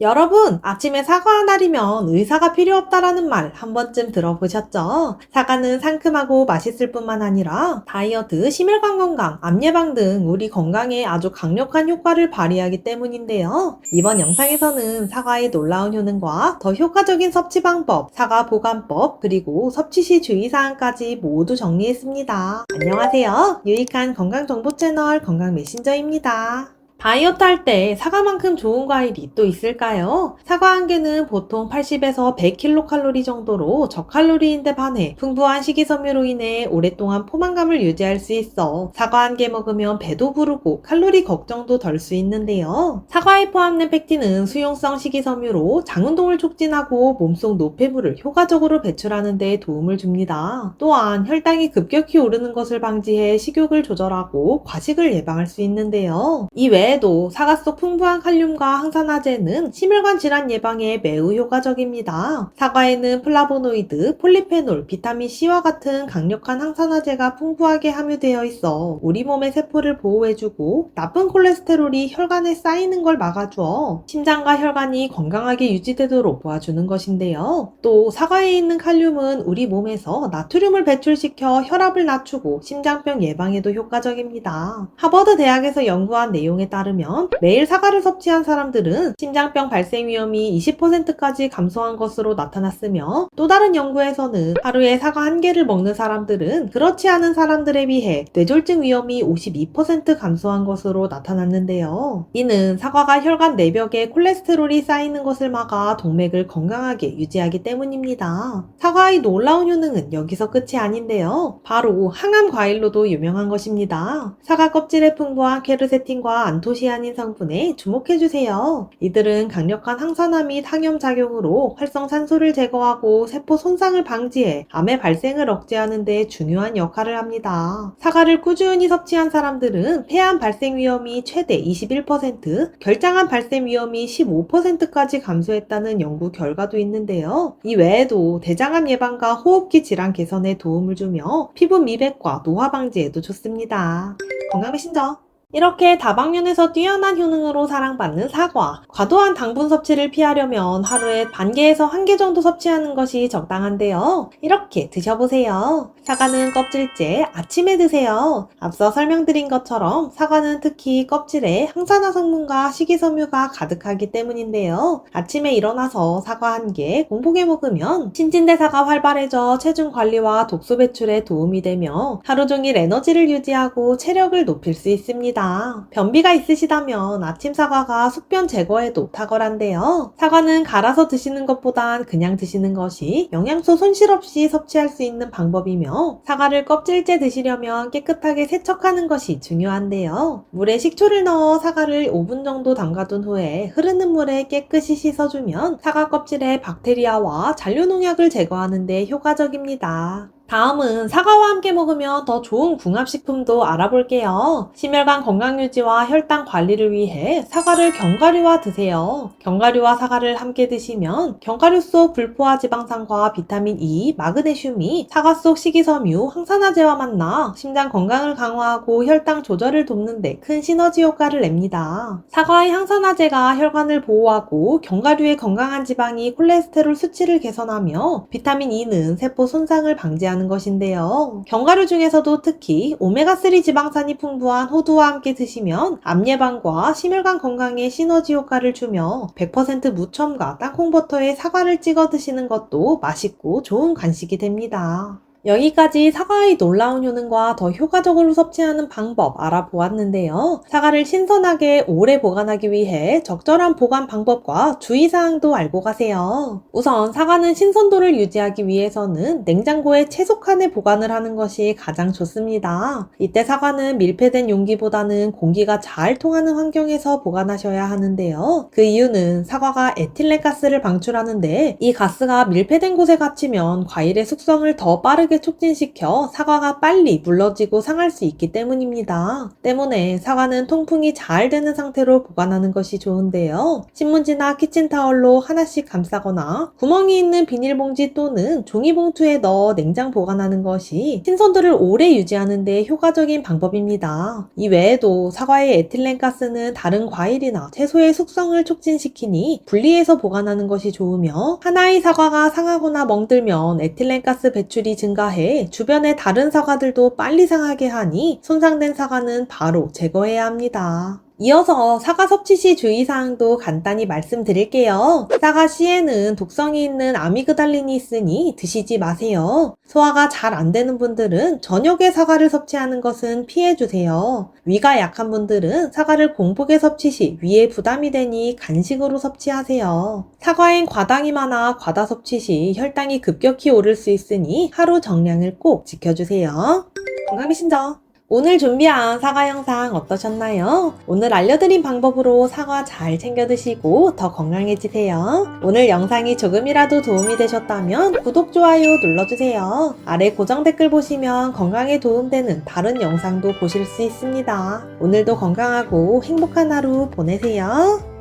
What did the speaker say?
여러분, 아침에 사과 날이면 의사가 필요 없다라는 말 한 번쯤 들어보셨죠? 사과는 상큼하고 맛있을 뿐만 아니라 다이어트, 심혈관 건강, 암 예방 등 우리 건강에 아주 강력한 효과를 발휘하기 때문인데요. 이번 영상에서는 사과의 놀라운 효능과 더 효과적인 섭취 방법, 사과 보관법, 그리고 섭취 시 주의사항까지 모두 정리했습니다. 안녕하세요. 유익한 건강 정보 채널 건강 메신저입니다. 다이어트 할 때 사과만큼 좋은 과일이 또 있을까요? 사과 한 개는 보통 80에서 100kcal 정도로 저칼로리인데 반해 풍부한 식이섬유로 인해 오랫동안 포만감을 유지할 수 있어 사과 한 개 먹으면 배도 부르고 칼로리 걱정도 덜 수 있는데요. 사과에 포함된 팩틴은 수용성 식이섬유로 장운동을 촉진하고 몸속 노폐물을 효과적으로 배출하는 데 도움을 줍니다. 또한 혈당이 급격히 오르는 것을 방지해 식욕을 조절하고 과식을 예방할 수 있는데요. 이외 외에도 사과 속 풍부한 칼륨과 항산화제는 심혈관 질환 예방에 매우 효과적입니다. 사과에는 플라보노이드, 폴리페놀, 비타민 C와 같은 강력한 항산화제가 풍부하게 함유되어 있어 우리 몸의 세포를 보호해주고 나쁜 콜레스테롤이 혈관에 쌓이는 걸 막아주어 심장과 혈관이 건강하게 유지되도록 도와주는 것인데요. 또 사과에 있는 칼륨은 우리 몸에서 나트륨을 배출시켜 혈압을 낮추고 심장병 예방에도 효과적입니다. 하버드 대학에서 연구한 내용에 따라 따르면 매일 사과를 섭취한 사람들은 심장병 발생 위험이 20%까지 감소한 것으로 나타났으며 또 다른 연구에서는 하루에 사과 한 개를 먹는 사람들은 그렇지 않은 사람들에 비해 뇌졸중 위험이 52% 감소한 것으로 나타났는데요. 이는 사과가 혈관 내벽에 콜레스테롤이 쌓이는 것을 막아 동맥을 건강하게 유지하기 때문입니다. 사과의 놀라운 효능은 여기서 끝이 아닌데요. 바로 항암 과일로도 유명한 것입니다. 사과 껍질에 풍부한 케르세틴과 안토 안토시아닌 성분에 주목해주세요. 이들은 강력한 항산화 및 항염 작용으로 활성산소를 제거하고 세포 손상을 방지해 암의 발생을 억제하는 데 중요한 역할을 합니다. 사과를 꾸준히 섭취한 사람들은 폐암 발생 위험이 최대 21%, 결장암 발생 위험이 15%까지 감소했다는 연구 결과도 있는데요. 이 외에도 대장암 예방과 호흡기 질환 개선에 도움을 주며 피부 미백과 노화 방지에도 좋습니다. 건강 메신저 이렇게 다방면에서 뛰어난 효능으로 사랑받는 사과. 과도한 당분 섭취를 피하려면 하루에 반 개에서 한 개 정도 섭취하는 것이 적당한데요. 이렇게 드셔보세요. 사과는 껍질째 아침에 드세요. 앞서 설명드린 것처럼 사과는 특히 껍질에 항산화 성분과 식이섬유가 가득하기 때문인데요. 아침에 일어나서 사과 한 개 공복에 먹으면 신진대사가 활발해져 체중 관리와 독소 배출에 도움이 되며 하루 종일 에너지를 유지하고 체력을 높일 수 있습니다. 있습니다. 변비가 있으시다면 아침 사과가 숙변 제거에도 탁월한데요. 사과는 갈아서 드시는 것보단 그냥 드시는 것이 영양소 손실 없이 섭취할 수 있는 방법이며 사과를 껍질째 드시려면 깨끗하게 세척하는 것이 중요한데요. 물에 식초를 넣어 사과를 5분 정도 담가둔 후에 흐르는 물에 깨끗이 씻어주면 사과 껍질에 박테리아와 잔류 농약을 제거하는 데 효과적입니다. 다음은 사과와 함께 먹으면 더 좋은 궁합식품도 알아볼게요. 심혈관 건강 유지와 혈당 관리를 위해 사과를 견과류와 드세요. 견과류와 사과를 함께 드시면 견과류 속 불포화 지방산과 비타민 E, 마그네슘이 사과 속 식이섬유, 항산화제와 만나 심장 건강을 강화하고 혈당 조절을 돕는 데 큰 시너지 효과를 냅니다. 사과의 항산화제가 혈관을 보호하고 견과류의 건강한 지방이 콜레스테롤 수치를 개선하며 비타민 E는 세포 손상을 방지하는 하는 것인데요. 견과류 중에서도 특히 오메가3 지방산이 풍부한 호두와 함께 드시면 암 예방과 심혈관 건강에 시너지 효과를 주며 100% 무첨가 땅콩버터에 사과를 찍어 드시는 것도 맛있고 좋은 간식이 됩니다. 여기까지 사과의 놀라운 효능과 더 효과적으로 섭취하는 방법 알아보았는데요. 사과를 신선하게 오래 보관하기 위해 적절한 보관 방법과 주의사항도 알고 가세요. 우선 사과는 신선도를 유지하기 위해서는 냉장고에 최소 칸에 보관을 하는 것이 가장 좋습니다. 이때 사과는 밀폐된 용기보다는 공기가 잘 통하는 환경에서 보관하셔야 하는데요. 그 이유는 사과가 에틸렌 가스를 방출하는데 이 가스가 밀폐된 곳에 갇히면 과일의 숙성을 더 빠르게 빠르게 촉진시켜 사과가 빨리 물러지고 상할 수 있기 때문입니다. 때문에 사과는 통풍이 잘 되는 상태로 보관하는 것이 좋은데요. 신문지나 키친타월로 하나씩 감싸거나 구멍이 있는 비닐봉지 또는 종이봉투에 넣어 냉장 보관하는 것이 신선도를 오래 유지하는 데 효과적인 방법입니다. 이 외에도 사과의 에틸렌가스는 다른 과일이나 채소의 숙성을 촉진시키니 분리해서 보관하는 것이 좋으며 하나의 사과가 상하거나 멍들면 에틸렌가스 배출이 증가 해 주변의 다른 사과들도 빨리 상하게 하니 손상된 사과는 바로 제거해야 합니다. 이어서 사과 섭취 시 주의사항도 간단히 말씀드릴게요. 사과 씨에는 독성이 있는 아미그달린이 있으니 드시지 마세요. 소화가 잘 안 되는 분들은 저녁에 사과를 섭취하는 것은 피해주세요. 위가 약한 분들은 사과를 공복에 섭취 시 위에 부담이 되니 간식으로 섭취하세요. 사과엔 과당이 많아 과다 섭취 시 혈당이 급격히 오를 수 있으니 하루 정량을 꼭 지켜주세요. 건강미 신정! 오늘 준비한 사과 영상 어떠셨나요? 오늘 알려드린 방법으로 사과 잘 챙겨 드시고 더 건강해지세요. 오늘 영상이 조금이라도 도움이 되셨다면 구독, 좋아요 눌러주세요. 아래 고정 댓글 보시면 건강에 도움되는 다른 영상도 보실 수 있습니다. 오늘도 건강하고 행복한 하루 보내세요.